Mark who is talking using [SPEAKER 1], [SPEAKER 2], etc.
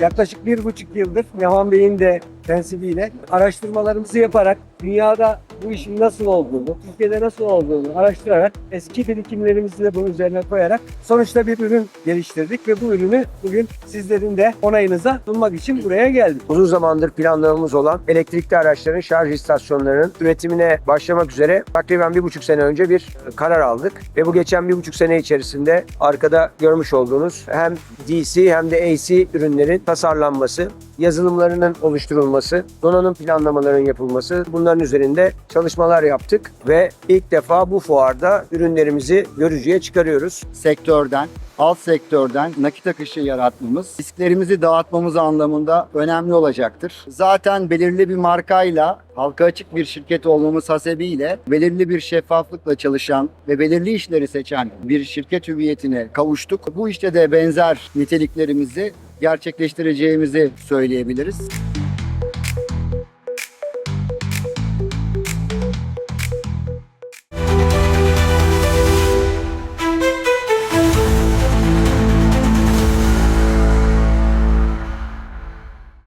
[SPEAKER 1] Yaklaşık bir buçuk yıldır Yaman Bey'in de prensibiyle araştırmalarımızı yaparak dünyada bu işin nasıl olduğunu, Türkiye'de nasıl olduğunu araştırarak eski birikimlerimizi de bunun üzerine koyarak sonuçta bir ürün geliştirdik ve bu ürünü bugün sizlerin de onayınıza sunmak için buraya geldik.
[SPEAKER 2] Uzun zamandır planlamamız olan elektrikli araçların şarj istasyonlarının üretimine başlamak üzere takriben bir buçuk sene önce bir karar aldık. Ve bu geçen bir buçuk sene içerisinde arkada görmüş olduğunuz hem DC hem de AC ürünlerin tasarlanması, yazılımlarının oluşturulması, donanım planlamalarının yapılması bunların üzerinde çalışmalar yaptık ve ilk defa bu fuarda ürünlerimizi görücüye çıkarıyoruz.
[SPEAKER 3] sektörden, alt sektörden nakit akışı yaratmamız, risklerimizi dağıtmamız anlamında önemli olacaktır. Zaten belirli bir markayla halka açık bir şirket olmamız hasebiyle belirli bir şeffaflıkla çalışan ve belirli işleri seçen bir şirket hüviyetine kavuştuk. Bu işte de benzer niteliklerimizi gerçekleştireceğimizi söyleyebiliriz.